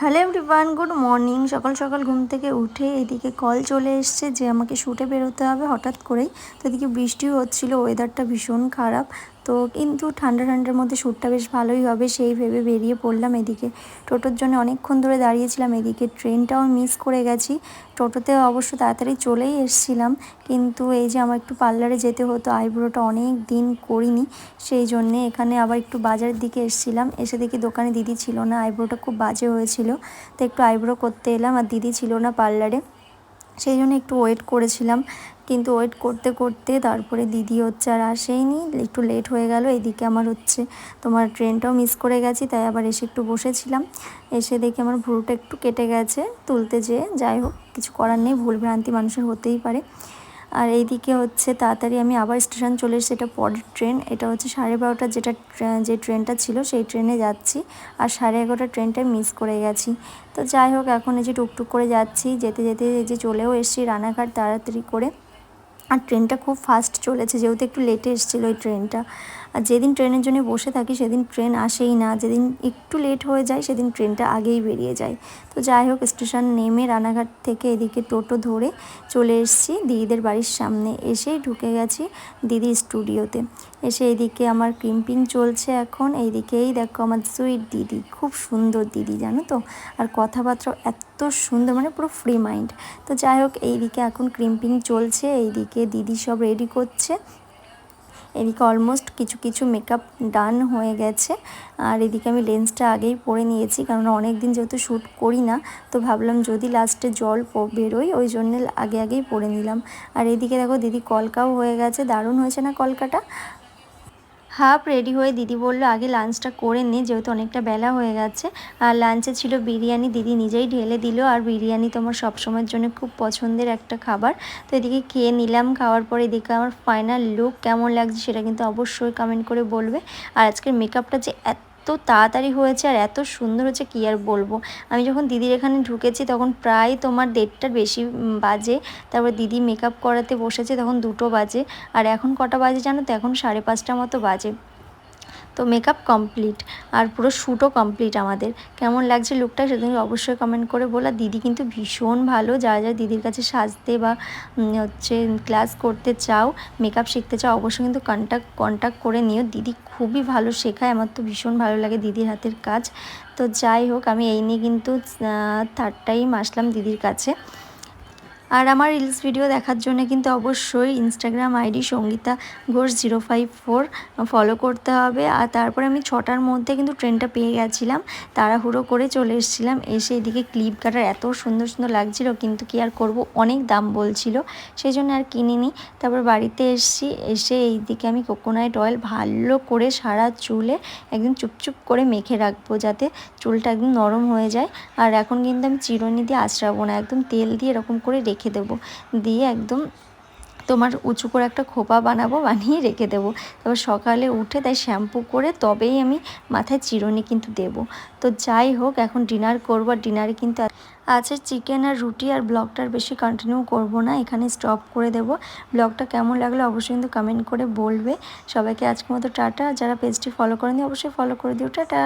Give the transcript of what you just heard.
Hello everyone good morning সকাল সকাল ঘুম থেকে উঠে এদিকে কল চলে এসছে যে আমাকে শুটে বেরোতে হবে হঠাৎ করেই। তো এদিকে বৃষ্টিও হচ্ছিল ওয়েদারটা ভীষণ খারাপ। তো কিন্তু ঠান্ডা ঠান্ডার মধ্যে শ্যুটটা বেশ ভালোই হবে, সেই ভেবে বেরিয়ে পড়লাম এদিকে। টোটোর জন্য অনেকক্ষণ ধরে দাঁড়িয়েছিলাম এদিকে, ট্রেনটাও মিস করে গেছি। টোটোতে অবশ্য তাড়াতাড়ি চলেই এসছিলাম, কিন্তু এই যে আমার একটু পার্লারে যেতে হতো, আইব্রোটা অনেক দিন করিনি, সেই জন্যে এখানে আবার একটু বাজারের দিকে এসছিলাম। এসে দেখি দোকানে দিদি ছিল না, আইব্রোটা খুব বাজে হয়েছিল। তো একটু আইব্রো করতে এলাম, আর দিদি ছিল না পার্লারে। সেই জন্য একটু ওয়েট করেছিলাম। কিন্তু ওয়েট করতে করতে তারপরে দিদি হচ্ছে আর আসেইনি। একটু লেট হয়ে গেল, এদিকে আমার হচ্ছে তোমার ট্রেনটাও মিস করে গেছি, তাই আবার এসে একটু বসেছিলাম। এসে দেখি আমার ভুরুটা একটু কেটে গেছে, তুলতে যেয়ে। যাই হোক, কিছু করার নেই ভুলভ্রান্তি মানুষের হতেই পারে। আর এইদিকে হচ্ছে তাড়াতাড়ি আমি আবার স্টেশন চলে এসেছি, এটা পরের ট্রেন। এটা হচ্ছে সাড়ে বারোটা যেটা যে ট্রেনটা ছিল সেই ট্রেনে যাচ্ছি আর সাড়ে এগারোটা ট্রেনটা মিস করে গেছি। তো যাই হোক, এখন এই যে টুকটুক করে যাচ্ছি, যেতে যেতে এই যে চলেও এসেছি রানাঘাট তাড়াতাড়ি করে। আর ট্রেনটা খুব ফাস্ট চলেছে, যেহেতু একটু লেটে এসেছিল ওই ট্রেনটা। আর যেদিন ট্রেনের জন্য বসে থাকি সেদিন ট্রেন আসেই না। যেদিন একটু লেট হয়ে যায় সেদিন ট্রেনটা আগেই বেরিয়ে যায়। তো যাই হোক স্টেশন নেমে রানাঘাট থেকে এদিকে টোটো ধরে চলে এসেছি। দিদিদের বাড়ির সামনে এসেই ঢুকে গেছি দিদি স্টুডিওতে এসে এদিকে আমার ক্রিম্পিং চলছে এখন। এইদিকেই দেখো আমার সুইট দিদি, খুব সুন্দর দিদি জানো তো? আর কথাবার্তা এত সুন্দর মানে পুরো ফ্রি মাইন্ড তো যাই হোক, এইদিকে এখন ক্রিম্পিং চলছে। এইদিকে দিদি সব রেডি করছে। এদিকে অলমোস্ট কিছু কিছু মেকআপ ডান হয়ে গেছে। আর এদিকে আমি লেন্সটা আগেই পরে নিয়েছি কারণ অনেক দিন যেহেতু শ্যুট করি না, তো ভাবলাম যদি লাস্টে জল বেরোয়, ওই জন্য আগে আগেই পরে নিলাম। আর এদিকে দেখো দিদি কলকাও হয়ে গেছে, দারুণ হয়েছে না কলকাটা? হাফ রেডি হয়ে দিদি বলল, আগে লাঞ্চটা করে নে, যেহেতু অনেকটা বেলা হয়ে গেছে। আর লাঞ্চে ছিল বিরিয়ানি, দিদি নিজেই ঢেলে দিল। আর বিরিয়ানি তোমার সবসময়ের জন্য খুব পছন্দের একটা খাবার। তো এদিকে খেয়ে নিলাম, খাওয়ার পরে এদিকে আমার ফাইনাল লুক কেমন লাগছে সেটা কিন্তু অবশ্যই কমেন্ট করে বলবে। আর আজকের মেকআপটা যে এত এত তাড়াতাড়ি হয়েছে আর এত সুন্দর হচ্ছে কী আর বলব? আমি যখন দিদির এখানে ঢুকেছি, তখন প্রায় তোমার দেড়টার বেশি বাজে। তারপর দিদি মেকআপ করাতে বসেছে, তখন দুটো বাজে। আর এখন কটা বাজে জানো তো? এখন সাড়ে পাঁচটা মতো বাজে। তো মেকআপ কমপ্লিট আর পুরো শ্যুটও কমপ্লিট আমাদের। কেমন লাগছে লুকটা সেটা অবশ্যই কমেন্ট করে বলা। দিদি কিন্তু ভীষণ ভালো যারা যারা দিদির কাছে সাজতে বা হচ্ছে ক্লাস করতে চাও মেকআপ শিখতে চাও, অবশ্যই কিন্তু কন্ট্যাক্ট কন্ট্যাক্ট করে নিও। দিদি খুবই ভালো শেখায়, আমার তো ভীষণ ভালো লাগে দিদির হাতের কাজ। তো যাই হোক, আমি এই নিয়ে কিন্তু থার্ড টাইম আসলাম দিদির কাছে। আর আমার রিলস ভিডিও দেখার জন্য কিন্তু অবশ্যই Instagram ID Sangita Ghosh zero five four follow করতে হবে। আর তারপরে আমি ছটার মধ্যে কিন্তু ট্রেনটা পেয়ে গেছিলাম। তাড়াহুড়ো করে চলে এসেছিলাম। এসে এদিকে ক্লিপ কাটার এত সুন্দর সুন্দর লাগছিল। কিন্তু কি আর করব? অনেক দাম বলছিল। সেই জন্য আর কিনিনি। তারপর বাড়িতে এসেছি। এসে এই দিকে আমি কোকোনাইট অয়েল ভালো করে সারা চুলে একদম চুপচুপ করে মেখে রাখব যাতে চুলটা একদম নরম হয়ে যায়। আর এখন কিন্তু আমি চিরুনি দিয়ে আঁচড়াবো না। একদম তেল দিয়ে এরকম করে রেখে রেখে দেবো। দিয়ে একদম তোমার উঁচু করে একটা খোপা বানাবো, বানিয়ে রেখে দেবো। তারপর সকালে উঠে তাই শ্যাম্পু করে তবেই আমি মাথায় চিরুনি কিন্তু দেব। তো যাই হোক, এখন ডিনার করব। আর ডিনারে কিন্তু আছে চিকেন আর রুটি, আর ব্লগটার বেশি কন্টিনিউ করব না। এখানে স্টপ করে দেব। ব্লগটা কেমন লাগল অবশ্যই কিন্তু কমেন্ট করে বলবে। সবাইকে আজকের মতো টাটা। যারা পেজটি ফলো করেনি, অবশ্যই ফলো করে দিও। টাটা!